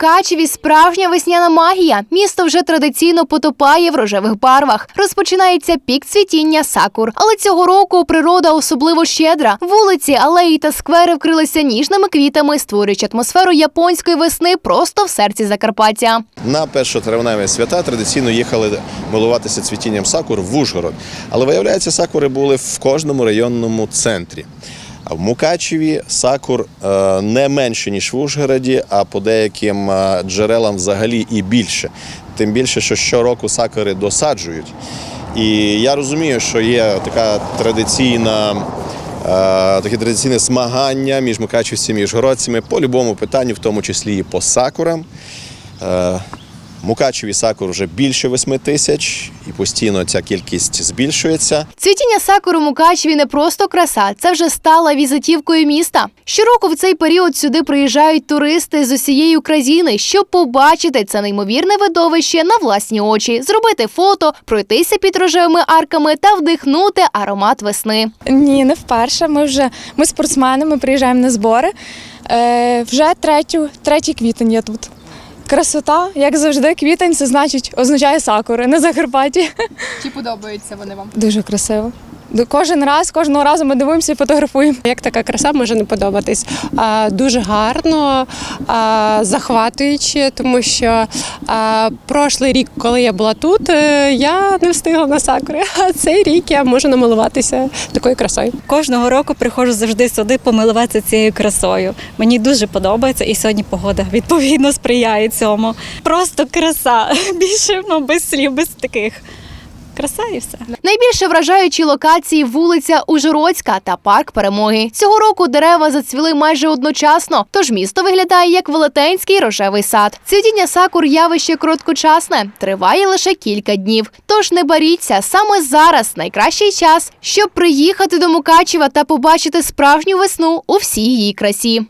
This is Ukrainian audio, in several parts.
Мукачеві справжня весняна магія. Місто вже традиційно потопає в рожевих барвах. Розпочинається пік цвітіння сакур. Але цього року природа особливо щедра. Вулиці, алеї та сквери вкрилися ніжними квітами, створюючи атмосферу японської весни просто в серці Закарпаття. На першотравневі свята традиційно їхали милуватися цвітінням сакур в Ужгород. Але виявляється, сакури були в кожному районному центрі. А в Мукачеві сакур е, не менше, ніж в Ужгороді, а по деяким е, джерелам взагалі і більше. Тим більше, що щороку сакури досаджують. І я розумію, що є така традиційна. е, Таке традиційне змагання між мукачівцями і ужгородцями по любому питанню, в тому числі і по сакурам. Мукачеві сакур вже більше 8 тисяч, і постійно ця кількість збільшується. Цвітіння сакур у Мукачеві не просто краса, це вже стала візитівкою міста. Щороку в цей період сюди приїжджають туристи з усієї України, щоб побачити це неймовірне видовище на власні очі, зробити фото, пройтися під рожевими арками та вдихнути аромат весни. Ні, не вперше. Ми вже ми спортсмени, ми приїжджаємо на збори. Е, вже третю, третій квітень є тут. Красота, як завжди, квітень це значить означає сакури на Закарпатті. Чи подобаються вони вам? Дуже красиво. Кожен раз, кожного разу ми дивимося і фотографуємо. Як така краса може не подобатись? А, дуже гарно, а, захватуюче, тому що а, прошлий рік, коли я була тут, е, я не встигла на сакури. А цей рік я можу намилуватися такою красою. Кожного року приходжу завжди сюди помилуватися цією красою. Мені дуже подобається, і сьогодні погода відповідно сприяє цьому. Просто краса. Більше ну, без слів, без таких. Краса і все. Найбільше вражаючі локації вулиця Ужгородська та парк перемоги. Цього року дерева зацвіли майже одночасно, тож місто виглядає як велетенський рожевий сад. Цвітіння сакур явище короткочасне, триває лише кілька днів. Тож не боріться, саме зараз найкращий час, щоб приїхати до Мукачева та побачити справжню весну у всій її красі.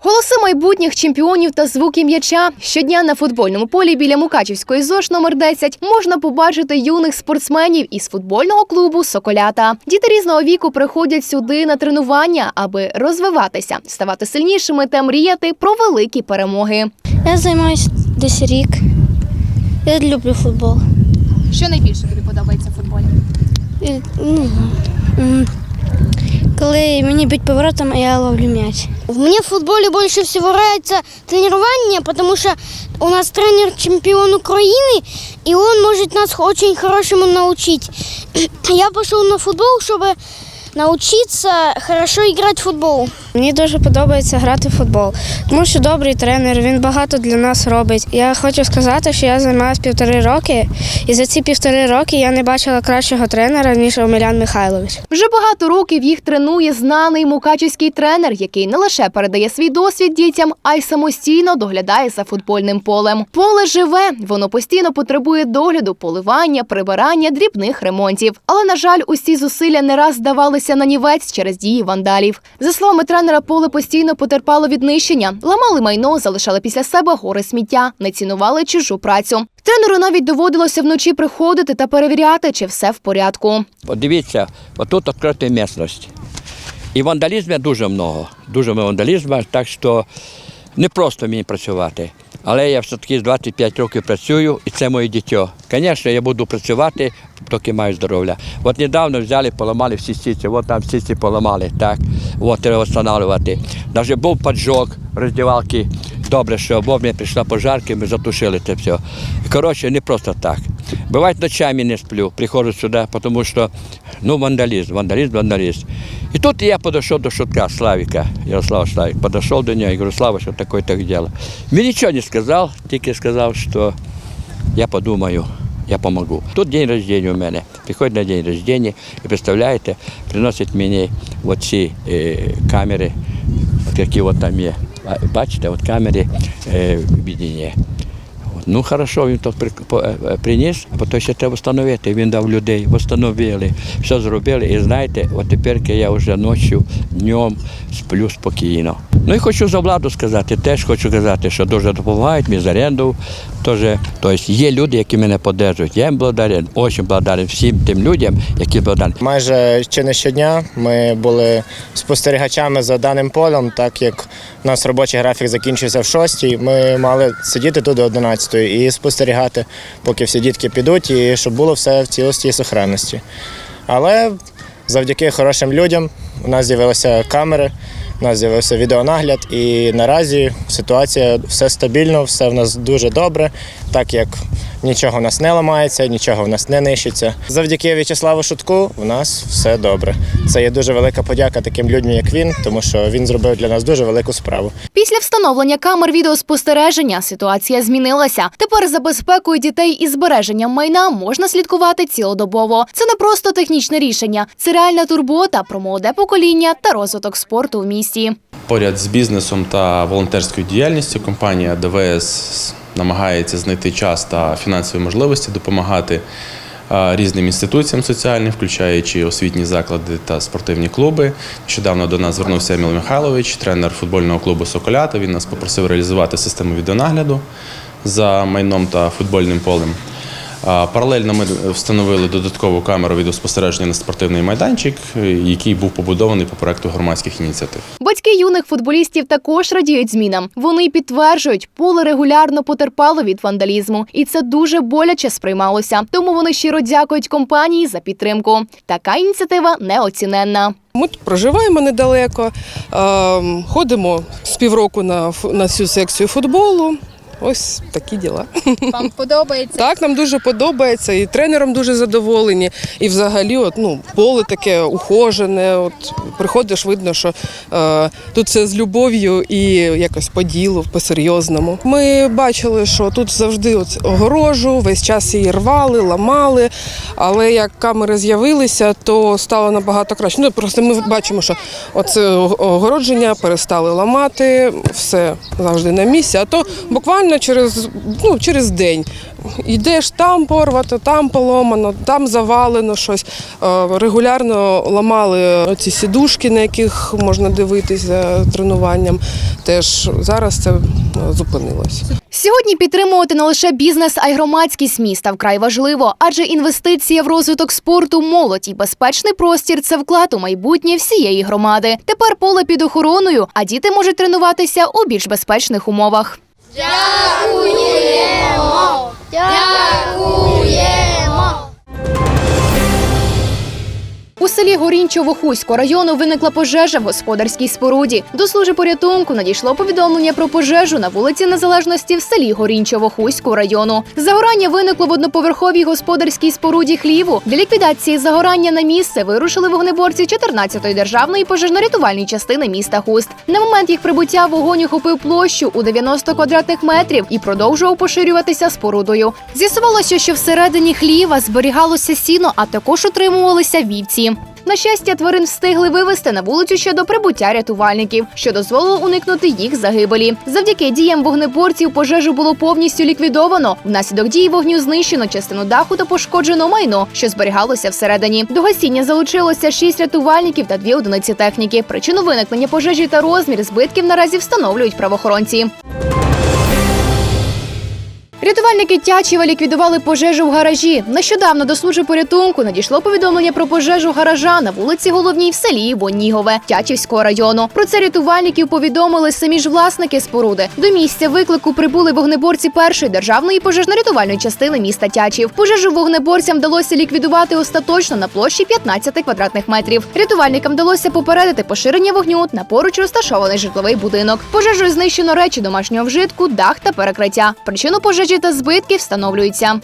Голоси майбутніх чемпіонів та звуки м'яча щодня на футбольному полі біля Мукачівської ЗОЖ номер 10 можна побачити юних спортсменів із футбольного клубу Соколята. Діти різного віку приходять сюди на тренування, аби розвиватися, ставати сильнішими та мріяти про великі перемоги. Я займаюся десь рік. Я люблю футбол. Що найбільше тобі подобається в футболі? І, ну, коли мені бить поворотом, я ловлю м'яч. Мне в футболе больше всего нравится тренирование, потому что у нас тренер чемпион Украины, и он может нас очень хорошему научить. Я пошел на футбол, чтобы научиться хорошо играть в футбол. Мені дуже подобається грати в футбол, тому що добрий тренер, він багато для нас робить. Я хочу сказати, що я займаюся півтори роки, і за ці півтори роки я не бачила кращого тренера, ніж Омелян Михайлович. Вже багато років їх тренує знаний мукачівський тренер, який не лише передає свій досвід дітям, а й самостійно доглядає за футбольним полем. Поле живе, воно постійно потребує догляду, поливання, прибирання, дрібних ремонтів. Але на жаль, усі зусилля не раз здавалися на нівець через дії вандалів. За словами тренера, поле постійно потерпало від нищення, ламали майно, залишали після себе гори сміття, не цінували чужу працю. Тренеру навіть доводилося вночі приходити та перевіряти, чи все в порядку. От дивіться, отут відкрита місцевість. І вандалізму дуже много. Дуже много вандалізму, так що не просто мені працювати. Але я все-таки з 25 років працюю, і це моє дитя. Звісно, я буду працювати, доки маю здоров'я. От недавно взяли, поламали всі стіці, от там стіці поламали, так, от треба встановлювати. Навіть був поджог роздівалки. Добре, що вовремя прийшла пожарка, ми затушили це все. Коротше, не просто так. Буває, ночами не сплю, приходжу сюди, тому що ну, вандалізм, вандалізм, вандалізм. І тут я підійшов до шутка Славіка, Ярослав Славік, підійшов до нього і говорю, Слава, що таке так діло. Він нічого не сказав, тільки сказав, що я подумаю, я помогу. Тут день рождения у мене. Приходить на день рождения і представляєте, приносять мені оці е, камери, от які от там є. Ба- Бачите, от камери е. Ну, хорошо, він то е, е, приніс, а потім ще треба встановити. Він дав людей, встановили, все зробили. І знаєте, от тепер я вже ночі, днем сплю спокійно. Ну і хочу за владу сказати, теж хочу казати, що дуже допомагають мені з оренду. Тобто є люди, які мене підтримують. Я їм благодарен, дуже благодарен всім тим людям, які благодарні. Майже чи не щодня ми були спостерігачами за даним полем, так як у нас робочий графік закінчився в 6 ми мали сидіти тут до 11 і спостерігати, поки всі дітки підуть, і щоб було все в цілості і сохранності. Але завдяки хорошим людям у нас з'явилися камери, нас з'явився відеонагляд, і наразі ситуація все стабільно, все в нас дуже добре, так як нічого в нас не ламається, нічого в нас не нищиться. Завдяки В'ячеславу Шутку у нас все добре. Це є дуже велика подяка таким людям, як він, тому що він зробив для нас дуже велику справу. Після встановлення камер відеоспостереження ситуація змінилася. Тепер за безпекою дітей і збереженням майна можна слідкувати цілодобово. Це не просто технічне рішення, це реальна турбота про молоде покоління та розвиток спорту в місті. Поряд з бізнесом та волонтерською діяльністю компанія ДВС намагається знайти час та фінансові можливості допомагати е, різним інституціям соціальним, включаючи освітні заклади та спортивні клуби. Нещодавно до нас звернувся Еміл Михайлович, тренер футбольного клубу Соколята. Він нас попросив реалізувати систему відеонагляду за майном та футбольним полем. Паралельно ми встановили додаткову камеру відеоспостереження на спортивний майданчик, е, який був побудований по проекту громадських ініціатив. Батьки юних футболістів також радіють змінам. Вони підтверджують, поле регулярно потерпало від вандалізму, і це дуже боляче сприймалося. Тому вони щиро дякують компанії за підтримку. Така ініціатива неоціненна. Ми тут проживаємо недалеко, ем, ходимо з півроку на, цю секцію футболу. Ось такі діла. Вам подобається? Так, нам дуже подобається, і тренером дуже задоволені. І взагалі, от, ну, поле таке ухожене. От, приходиш, видно, що е, тут все з любов'ю і якось по ділу, по-серйозному. Ми бачили, що тут завжди от огорожу, весь час її рвали, ламали. Але як камери з'явилися, то стало набагато краще. Ну, просто ми бачимо, що оце огородження перестали ламати, все завжди на місці. А то буквально через, ну, через день. Йдеш там порвато, там поломано, там завалено щось. Е, Регулярно ламали ці сідушки, на яких можна дивитися тренуванням. Теж зараз це е, зупинилось. Сьогодні підтримувати не лише бізнес, а й громадськість міста вкрай важливо, адже інвестиція в розвиток спорту, молодь і безпечний простір це вклад у майбутнє всієї громади. Тепер поле під охороною, а діти можуть тренуватися у більш безпечних умовах. 家务也家务 У селі Горінчово-Хуського району виникла пожежа в господарській споруді. До служби порятунку надійшло повідомлення про пожежу на вулиці Незалежності в селі Горінчово-Хуського району. Загорання виникло в одноповерховій господарській споруді хліву. Для ліквідації загорання на місце вирушили вогнеборці 14-ї державної пожежно-рятувальної частини міста Хуст. На момент їх прибуття вогонь охопив площу у 90 квадратних метрів і продовжував поширюватися спорудою. З'ясувалося, що всередині хліва зберігалося сіно, а також утримувалися вівці. На щастя, тварин встигли вивезти на вулицю ще до прибуття рятувальників, що дозволило уникнути їх загибелі. Завдяки діям вогнеборців пожежу було повністю ліквідовано. Внаслідок дії вогню знищено частину даху та пошкоджено майно, що зберігалося всередині. До гасіння залучилося шість рятувальників та дві одиниці техніки. Причину виникнення пожежі та розмір збитків наразі встановлюють правоохоронці. Рятувальники Тячева ліквідували пожежу в гаражі. Нещодавно до служби порятунку надійшло повідомлення про пожежу гаража на вулиці Головній в селі Вонігове Тячівського району. Про це рятувальників повідомили самі ж власники споруди. До місця виклику прибули вогнеборці першої державної пожежно-рятувальної частини міста Тячів. Пожежу вогнеборцям вдалося ліквідувати остаточно на площі 15 квадратних метрів. Рятувальникам вдалося попередити поширення вогню на поруч розташований житловий будинок. Пожежою знищено речі домашнього вжитку, дах та перекриття. Причину пожежі та збитки встановлюються.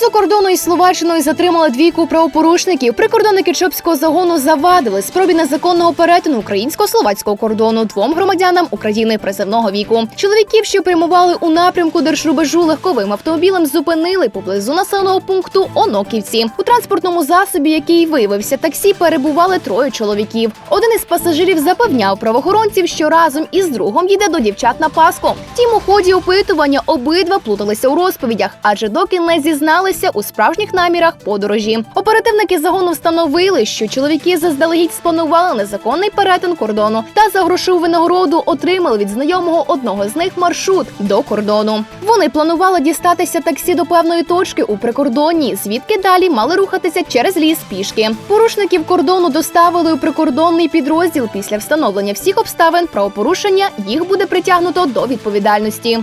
Поблизу кордону із Словаччиною затримали двійку правопорушників. Прикордонники Чопського загону завадили спробі незаконного перетину українсько-словацького кордону двом громадянам України призивного віку. Чоловіків, що прямували у напрямку держрубежу легковим автомобілем, зупинили поблизу населеного пункту Оноківці. У транспортному засобі, який виявився таксі, перебували троє чоловіків. Один із пасажирів запевняв правоохоронців, що разом із другом їде до дівчат на Пасху. Втім, у ході опитування обидва плуталися у розповідях, адже доки не зізналися, зізналися у справжніх намірах подорожі. Оперативники загону встановили, що чоловіки заздалегідь спланували незаконний перетин кордону та за грошову винагороду отримали від знайомого одного з них маршрут до кордону. Вони планували дістатися таксі до певної точки у прикордонні, звідки далі мали рухатися через ліс пішки. Порушників кордону доставили у прикордонний підрозділ. Після встановлення всіх обставин правопорушення їх буде притягнуто до відповідальності.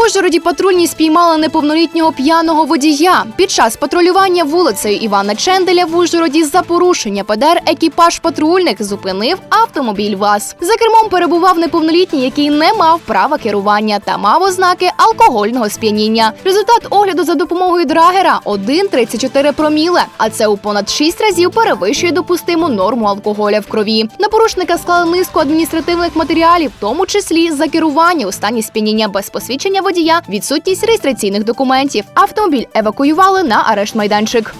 В Ужгороді патрульні спіймали неповнолітнього п'яного водія. Під час патрулювання вулицею Івана Ченделя в Ужгороді за порушення ПДР екіпаж патрульних зупинив автомобіль ВАЗ. За кермом перебував неповнолітній, який не мав права керування та мав ознаки алкогольного сп'яніння. Результат огляду за допомогою драгера 1,34 проміле, а це у понад 6 разів перевищує допустиму норму алкоголя в крові. На порушника склали низку адміністративних матеріалів, в тому числі за керування у стані сп'яніння без посвідчення водія, відсутність реєстраційних документів. Автомобіль евакуювали на арешт майданчик.